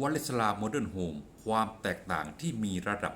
วอลเลสลาโมเดิร์นโฮมความแตกต่างที่มีระดับ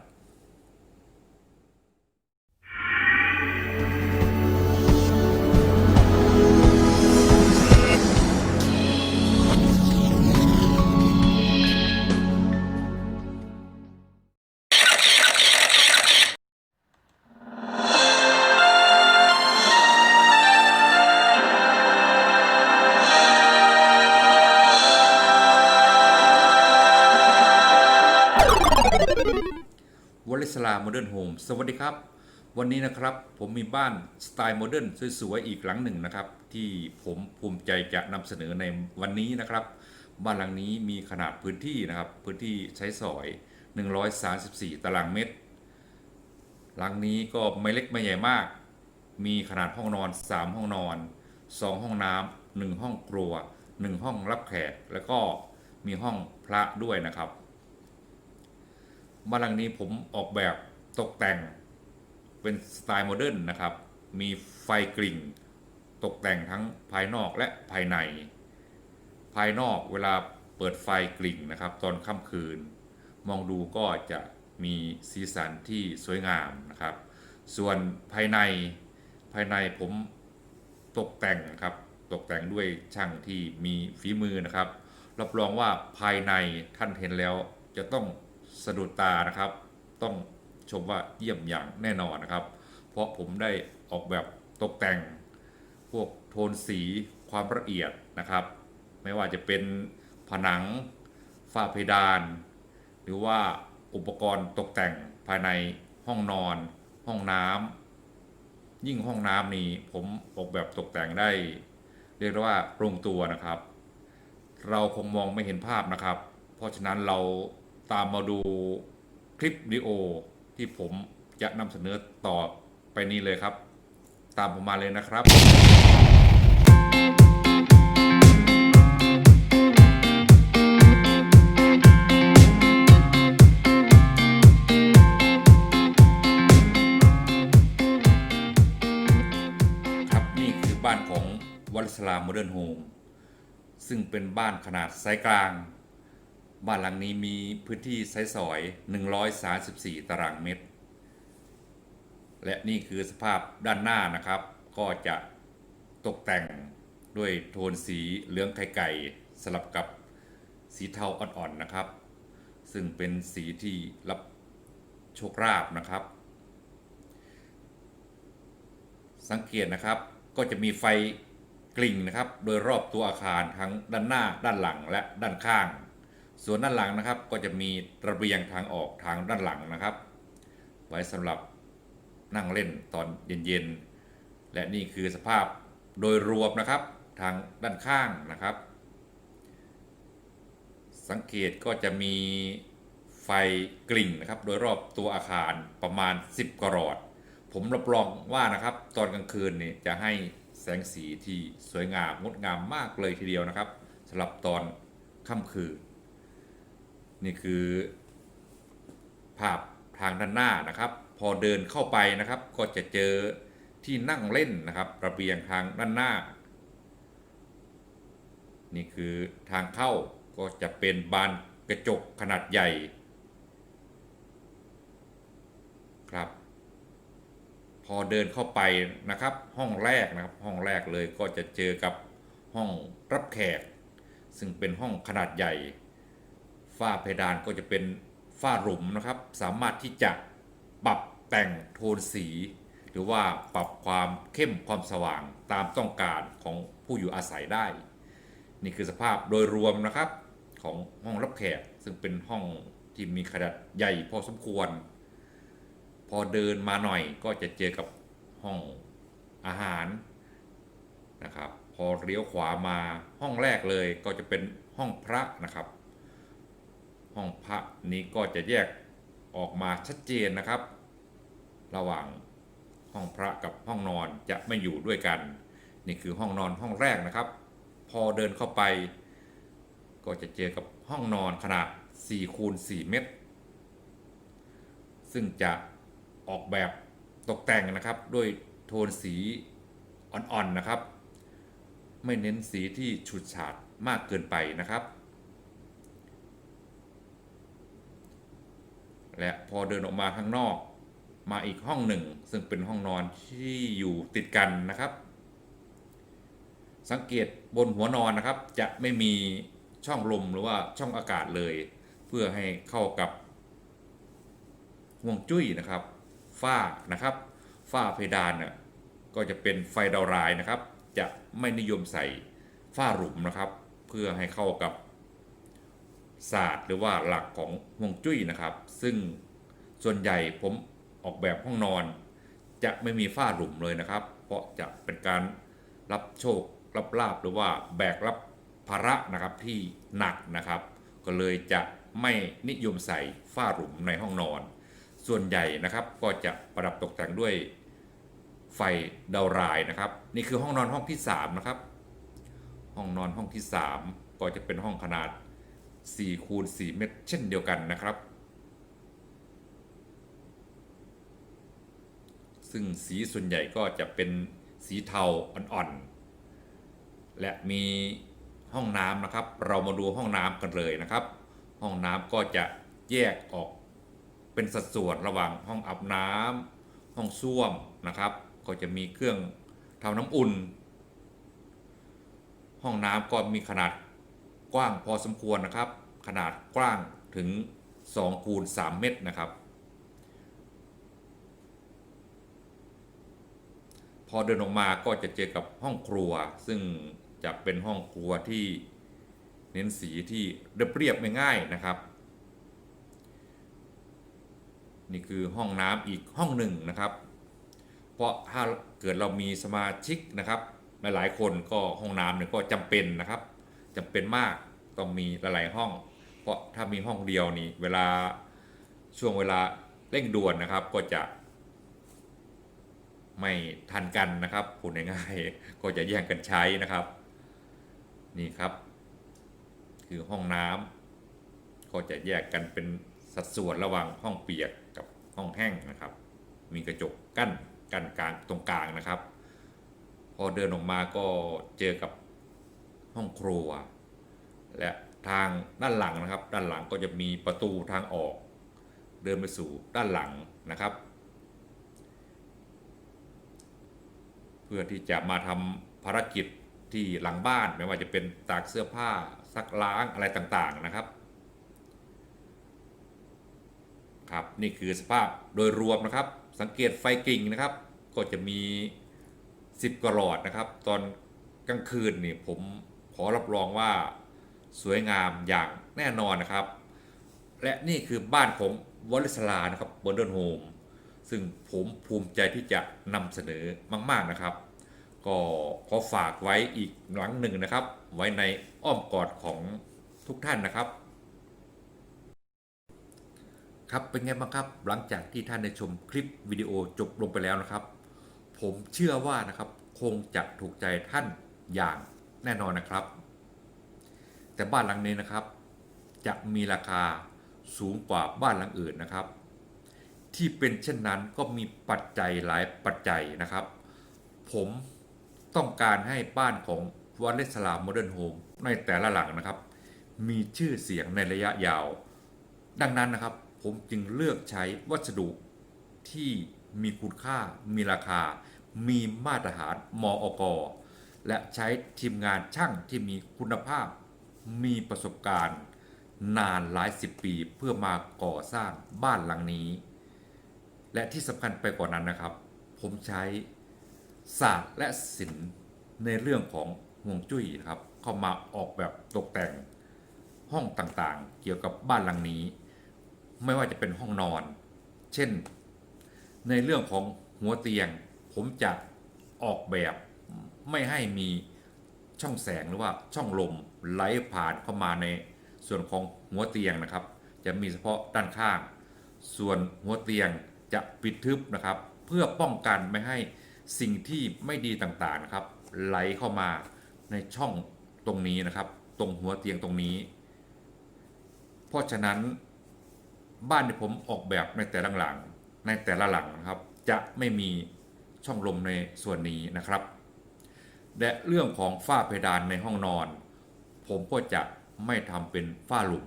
สลาโมเดิร์นโฮมสวัสดีครับ วันนี้นะครับผมมีบ้านสไตล์โมเดิร์นสวยๆอีกหลังหนึ่งนะครับ ที่ผมภูมิใจจะนำเสนอในวันนี้นะครับ บ้านหลังนี้มีขนาดพื้นที่นะครับ พื้นที่ใช้สอย 134 ตารางเมตร หลังนี้ก็ไม่เล็กไม่ใหญ่มาก มีขนาดห้องนอน 3 ห้องนอน 2 ห้องน้ำ1ห้องครัว 1 ห้องรับแขกแล้วก็มีห้องพระด้วยนะครับ บ้านหลังนี้ผมออกแบบตกแต่งเป็นสไตล์โมเดิร์นนะครับ มีไฟกลิ่ง ตกแต่งทั้งภายนอกและภายใน ภายนอกเวลาเปิดไฟกลิ่งนะครับ ตอนค่ำคืน มองดูก็จะมีสีสันที่สวยงามนะครับ ส่วนภายในภายในผมตกแต่งครับ ตกแต่งด้วยช่างที่มีฝีมือนะครับ รับรองว่าภายในท่านเห็นแล้วจะต้อง สะดุดตานะครับ ต้องชมว่าเยี่ยมอย่างแน่นอนนะครับ เพราะผมได้ออกแบบตกแต่ง พวกโทนสีความละเอียดนะครับ ไม่ว่าจะเป็นผนังฝ้าเพดาน หรือว่าอุปกรณ์ตกแต่งภายในห้องนอน ห้องน้ำยิ่งห้องน้ำนี้ผมออกแบบตกแต่งได้ เรียกว่าลงตัวนะครับ เราคงมองไม่เห็นภาพนะครับ เพราะฉะนั้นเรา ตามมาดูคลิปวิดีโอที่ผมจะนำเสนอต่อไปนี้เลยครับ ตามผมมาเลยนะครับ ครับนี่คือบ้านของวัลสลาโมเดิร์นโฮมซึ่งเป็นบ้านขนาดไซส์กลาง บ้านหลังนี้มีพื้นที่ไซส์สอย 134 ตารางเมตร และนี่คือสภาพด้านหน้านะครับ ก็จะตกแต่งด้วยโทนสีเหลืองไข่ไก่สลับกับสีเทาอ่อนๆนะครับ ซึ่งเป็นสีที่รับโชคลาภนะครับ สังเกตนะครับก็จะมีไฟกลิ่งนะครับ โดยรอบตัวอาคารทั้งด้านหน้าด้านหลังและด้านข้าง ส่วนด้านหลังนะครับก็จะมีระเบียงทางออกทางด้านหลังนะครับ ไว้สำหรับนั่งเล่นตอนเย็นๆ และนี่คือสภาพโดยรวมนะครับทางด้านข้างนะครับ สังเกตก็จะมีไฟกลิ่งนะครับ โดยรอบตัวอาคารประมาณ 10กว่าหลอด ผมรับรองว่านะครับ ตอนกลางคืนนี่จะให้แสงสีที่สวยงามงดงามมากเลยทีเดียวนะครับสำหรับตอนค่ำคืน นี่คือภาพทางด้านหน้านะครับ พอเดินเข้าไปนะครับ ก็จะเจอที่นั่งเล่นนะครับ ระเบียงทางด้านหน้า นี่คือทางเข้าก็จะเป็นบานกระจกขนาดใหญ่ครับ พอเดินเข้าไปนะครับ ห้องแรกนะครับ ห้องแรกเลยก็จะเจอกับห้องรับแขก ซึ่งเป็นห้องขนาดใหญ่ ฝ้าเพดานก็จะเป็นฝ้าหลุมนะครับ สามารถที่จะปรับแต่งโทนสี หรือว่าปรับความเข้มความสว่างตามต้องการของผู้อยู่อาศัยได้ นี่คือสภาพโดยรวมนะครับของห้องรับแขกซึ่งเป็นห้องที่มีขนาดใหญ่พอสมควร พอเดินมาหน่อยก็จะเจอกับห้องอาหารนะครับ พอเลี้ยวขวามาห้องแรกเลยก็จะเป็นห้องพระนะครับ ห้องพระนี้ก็จะแยกออกมาชัดเจนนะครับ ระหว่างห้องพระกับห้องนอนจะไม่อยู่ด้วยกัน นี่คือห้องนอนห้องแรกนะครับ พอเดินเข้าไป ก็จะเจอกับห้องนอนขนาด4คูณ4เมตร ซึ่งจะออกแบบตกแต่งนะครับด้วยโทนสีอ่อนๆนะครับ ไม่เน้นสีที่ฉูดฉาดมากเกินไปนะครับ และพอเดินออกมาข้างนอก มาอีกห้องหนึ่ง ซึ่งเป็นห้องนอนที่อยู่ติดกันนะครับ สังเกตบนหัวนอนนะครับ จะไม่มีช่องลมหรือว่าช่องอากาศเลย เพื่อให้เข้ากับห่วงจุ้ยนะครับฝ้านะครับฝ้าเพดานน่ะก็จะเป็นไฟดาวรายนะครับ จะไม่นิยมใส่ฝ้าหลุมนะครับ เพื่อให้เข้ากับ ศาสตร์ หรือว่าหลักของห่วงจุ้ยนะครับ ซึ่งส่วนใหญ่ผมออกแบบห้องนอน จะไม่มีฝ้าหลุมเลยนะครับ เพราะจะเป็นการรับโชครับลาบหรือว่าแบกรับภาระนะครับที่หนักนะครับ ก็เลยจะไม่นิยมใส่ฝ้าหลุมในห้องนอน ส่วนใหญ่นะครับก็จะประดับตกแต่งด้วยไฟดาวรายนะครับ นี่คือห้องนอนห้องที่3นะครับห้องนอนห้องที่ 3 ก็จะเป็นห้องขนาด 4คูณ4เมตรเช่นเดียวกันนะครับ ซึ่งสีส่วนใหญ่ก็จะเป็นสีเทาอ่อนๆ และมีห้องน้ำนะครับ เรามาดูห้องน้ำกันเลยนะครับ ห้องน้ำก็จะแยกออกเป็นสัดส่วนระหว่างห้องอาบน้ำห้องส้วมนะครับ ก็จะมีเครื่องทำน้ำอุ่น ห้องน้ำก็มีขนาด กว้างพอสมควรนะครับ ขนาดกว้างถึง2คูณ3เมตรนะครับ พอเดินออกมาก็จะเจอกับห้องครัว ซึ่งจะเป็นห้องครัวที่เน้นสีที่เรียบเรียบง่ายๆนะครับ นี่คือห้องน้ำอีกห้องหนึ่งนะครับ เพราะถ้าเกิดเรามีสมาชิกนะครับหลายๆคนก็ห้องน้ำเนี่ยก็จำเป็นนะครับ จำเป็นมากต้องมีหลายๆห้อง เพราะถ้ามีห้องเดียวนี่เวลาช่วงเวลาเร่งด่วนนะครับก็จะ ไม่ทันกันนะครับพูดง่ายๆก็จะแย่งกันใช้นะครับ นี่ครับ คือห้องน้ำก็จะแยกกันเป็นสัดส่วนระหว่างห้องเปียกกับห้องแห้งนะครับ มีกระจกกั้นกันกลางตรงกลางนะครับ พอเดินออกมาก็เจอกับ ห้องครัว และทางด้านหลังนะครับ ด้านหลังก็จะมีประตูทางออก เดินไปสู่ด้านหลังนะครับ เพื่อที่จะมาทำภารกิจที่หลังบ้านไม่ว่าจะเป็นตากเสื้อผ้าซักล้างอะไรต่างๆนะครับครับนี่คือสภาพโดยรวมนะครับ สังเกตไฟกิ่งนะครับ ก็จะมี 10กว่าหลอดนะครับ ตอนกลางคืนนี่ผม ขอรับรองว่าสวยงามอย่างแน่นอนนะครับ และนี่คือบ้านของวลิสลานะครับบนเดินโฮมซึ่งผมภูมิใจที่จะนำเสนอมากๆนะครับ ก็ขอฝากไว้อีกหลังหนึ่งนะครับ ไว้ในอ้อมกอดของทุกท่านนะครับ ครับเป็นไงบ้างครับหลังจากที่ท่านได้ชมคลิปวิดีโอจบลงไปแล้วนะครับ ผมเชื่อว่านะครับคงจะถูกใจท่านอย่าง แน่นอนนะครับ แต่บ้านหลังนี้นะครับ จะมีราคาสูงกว่าบ้านหลังอื่นนะครับ ที่เป็นเช่นนั้นก็มีปัจจัยหลายปัจจัยนะครับ ผมต้องการให้บ้านของวันเลสลาโมเดิร์นโฮมในแต่ละหลังนะครับ มีชื่อเสียงในระยะยาว ดังนั้นนะครับ ผมจึงเลือกใช้วัสดุที่มีคุณค่า มีราคา มีมาตรฐานมอก และใช้ทีมงานช่างที่มีคุณภาพ มีประสบการณ์ นานหลายสิบปีเพื่อมาก่อสร้างบ้านหลังนี้ และที่สำคัญไปกว่านั้นนะครับ ผมใช้ศาสตร์และศิลป์ในเรื่องของห่วงจุ้ยนะครับ เข้ามาออกแบบตกแต่งห้องต่างๆ เกี่ยวกับบ้านหลังนี้ ไม่ว่าจะเป็นห้องนอน เช่น ในเรื่องของหัวเตียง ผมจะออกแบบ ไม่ให้มีช่องแสงหรือว่าช่องลมไหลผ่านเข้ามาในส่วนของหัวเตียงนะครับ จะมีเฉพาะด้านข้าง ส่วนหัวเตียงจะปิดทึบนะครับ เพื่อป้องกันไม่ให้สิ่งที่ไม่ดีต่างๆนะครับ ไหลเข้ามาในช่องตรงนี้นะครับ ตรงหัวเตียงตรงนี้ เพราะฉะนั้นบ้านที่ผมออกแบบในแต่ละหลังในแต่ละหลังนะครับ จะไม่มีช่องลมในส่วนนี้นะครับ และเรื่องของฝ้าเพดานในห้องนอน ผมก็จะไม่ทำเป็นฝ้าหลุม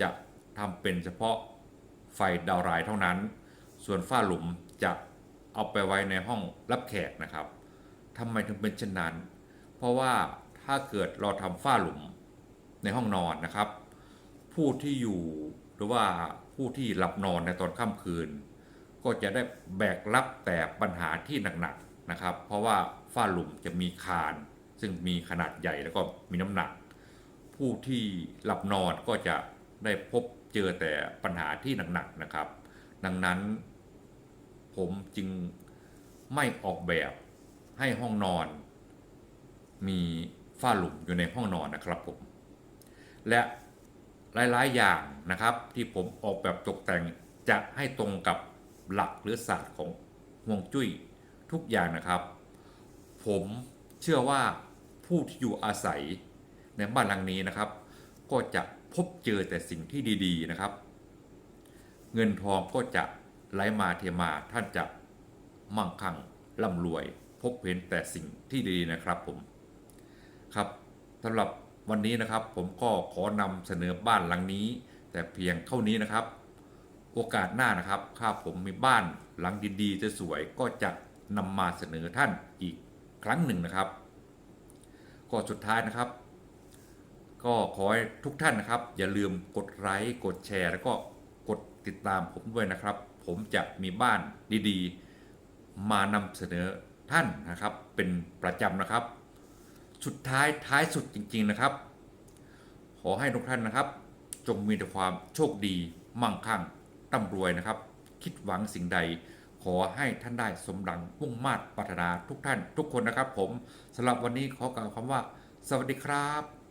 จะทำเป็นเฉพาะไฟดาวน์ไลน์เท่านั้น ส่วนฝ้าหลุมจะเอาไปไว้ในห้องรับแขกนะครับทำไมถึงเป็นเช่นนั้น เพราะว่าถ้าเกิดเราทำฝ้าหลุมในห้องนอนนะครับ ผู้ที่อยู่หรือว่าผู้ที่หลับนอนในตอนค่ำคืน ก็จะได้แบกรับแต่ปัญหาที่หนักๆนะครับ เพราะว่า ฝ้าหลุมจะมีคาน ซึ่งมีขนาดใหญ่แล้วก็มีน้ำหนัก ผู้ที่หลับนอนก็จะได้พบเจอแต่ปัญหาที่หนักๆนะครับ ดังนั้น ผมจึงไม่ออกแบบให้ห้องนอน มีฝ้าหลุมอยู่ในห้องนอนนะครับผม และหลายๆอย่างนะครับที่ผมออกแบบตกแต่งจะให้ตรงกับหลักหรือศาสตร์ของห่วงจุ้ยทุกอย่างนะครับ ผมเชื่อว่าผู้ที่อยู่อาศัยในบ้านหลังนี้นะครับ ก็จะพบเจอแต่สิ่งที่ดีๆนะครับ เงินทองก็จะไหลมาเทมาท่านจะมั่งคั่งร่ำรวย พบเห็นแต่สิ่งที่ดีนะครับผมครับสำหรับวันนี้นะครับผมก็ขอนำเสนอบ้านหลังนี้ แต่เพียงเท่านี้นะครับ โอกาสหน้านะครับถ้าผมมีบ้านหลังดีๆจะสวยก็จะนำมาเสนอท่านอีก ครั้งหนึ่งนะครับ ก็สุดท้ายนะครับ ก็ขอให้ทุกท่านนะครับ อย่าลืมกดไลค์กดแชร์ แล้วก็กดติดตามผมด้วยนะครับ ผมจะมีบ้านดีๆ มานำเสนอท่านนะครับ เป็นประจำนะครับ สุดท้ายท้ายสุดจริง ๆนะครับ ขอให้ทุกท่านนะครับ จงมีแต่ความโชคดี มั่งคั่งร่ำรวยนะครับ คิดหวังสิ่งใด ขอให้ท่านได้สมดังมุ่งมาตรปรารถนาทุกท่านทุกคนนะครับผมสำหรับวันนี้ขอกล่าวคำว่า สวัสดีครับ